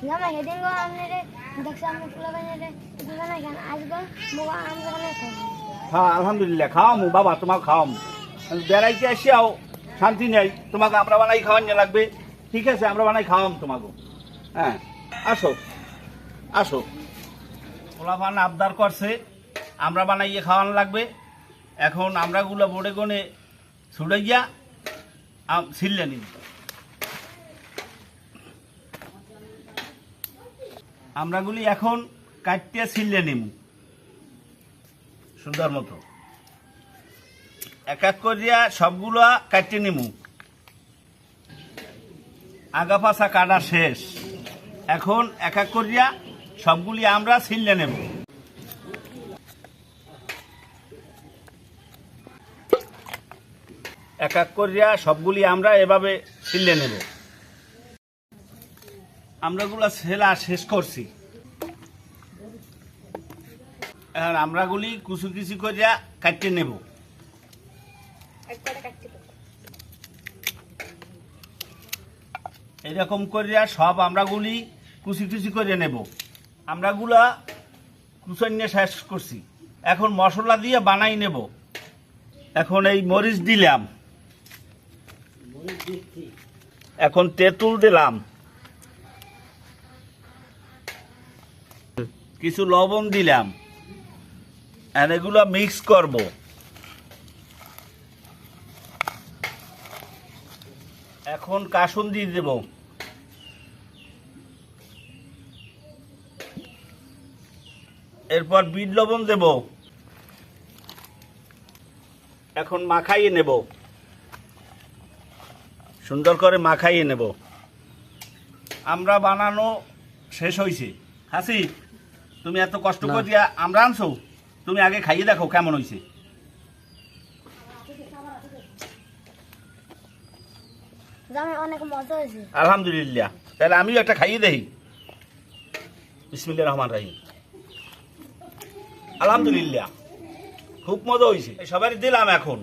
জামাই হেদিন গো আপনারে দেখছি আপনি ফুলা বানিয়ে দোকানে কেন আসব মুখ আম দোকানে হ্যাঁ আলহামদুলিল্লাহ খাওয়ামু বাবা তোমাকে খাওয়ামু বেড়াইতে আসিয়াও শান্তি নেই তোমাকে আমরা বানাই খাওয়ানো লাগবে ঠিক আছে আমরা বানাই খাওয়াম তোমাকে হ্যাঁ আসো আসো পোলাপান আবদার করছে আমরা বানাইয়ে খাওয়ানো লাগবে এখন আমরাগুলো বোর্ডে গনে ছুটে গিয়া আম- ছিললে নিন আমরাগুলি এখন কাটতে ছিললে নিমু। সুন্দর মতো। এক এক করিয়া সবগুলো কাটতে নিমু। আগা পাশা কাটা শেষ। এখন এক এক করিয়া সবগুলি আমরা ছিললে নেব। এক এক করিয়া সবগুলি আমরা এভাবে ছিললে নেব। আমরাগুলো ছেলা শেষ করছি। এখন আমরাগুলি কুচু কুচি করিয়া কাটতে নেব এরকম করিয়া সব আমরাগুলি কুচি কুচি করে নেব। আমরাগুলা কুচাইনে শেষ করছি। এখন মশলা দিয়ে বানাই নেব। এখন এই মরিচ দিলাম। এখন তেঁতুল দিলাম। কিছু লবণ দিলাম। আর এগুলো মিক্স করব। এখন কাসুন দিয়ে দেব। এরপর বিট লবণ দেব। এখন মাখাইয়ে নেব। সুন্দর করে মাখাইয়ে নেব। আমরা বানানো শেষ হয়েছে হাসি তুমি এত কষ্ট করে দিয়া আমরা আনছো তুমি আগে খাইয়ে দেখো কেমন হয়েছে। আলহামদুলিল্লাহ। তাহলে আমিও একটা খাইয়ে দেই বিসমিল্লা রহমান রাহিম। আলহামদুলিল্লাহ। খুব মজা হয়েছে এই সবারই দিলাম এখন।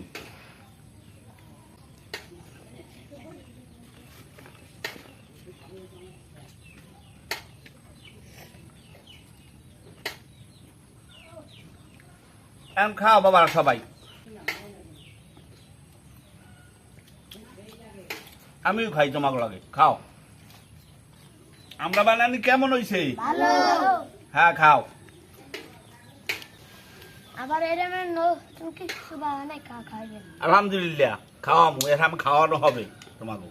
এখন খাও বাবারা সবাই। আমিও খাই তোমাকে লাগে খাও। আমরা বানানি কেমন হয়েছে হ্যাঁ খাও। আবার এরকম নতুন কিছু বানাই কা আলহামদুলিল্লাহ খাওয়ামু এরকম খাওয়ানো হবে তোমাকে।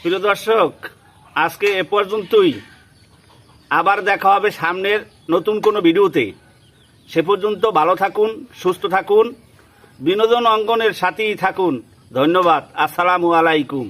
প্রিয় দর্শক আজকে এ পর্যন্তই। আবার দেখা হবে সামনের নতুন কোনো ভিডিওতে। সে পর্যন্ত ভালো থাকুন, সুস্থ থাকুন, বিনোদন অঙ্গনের সাথেই থাকুন। ধন্যবাদ। আসসালামু আলাইকুম।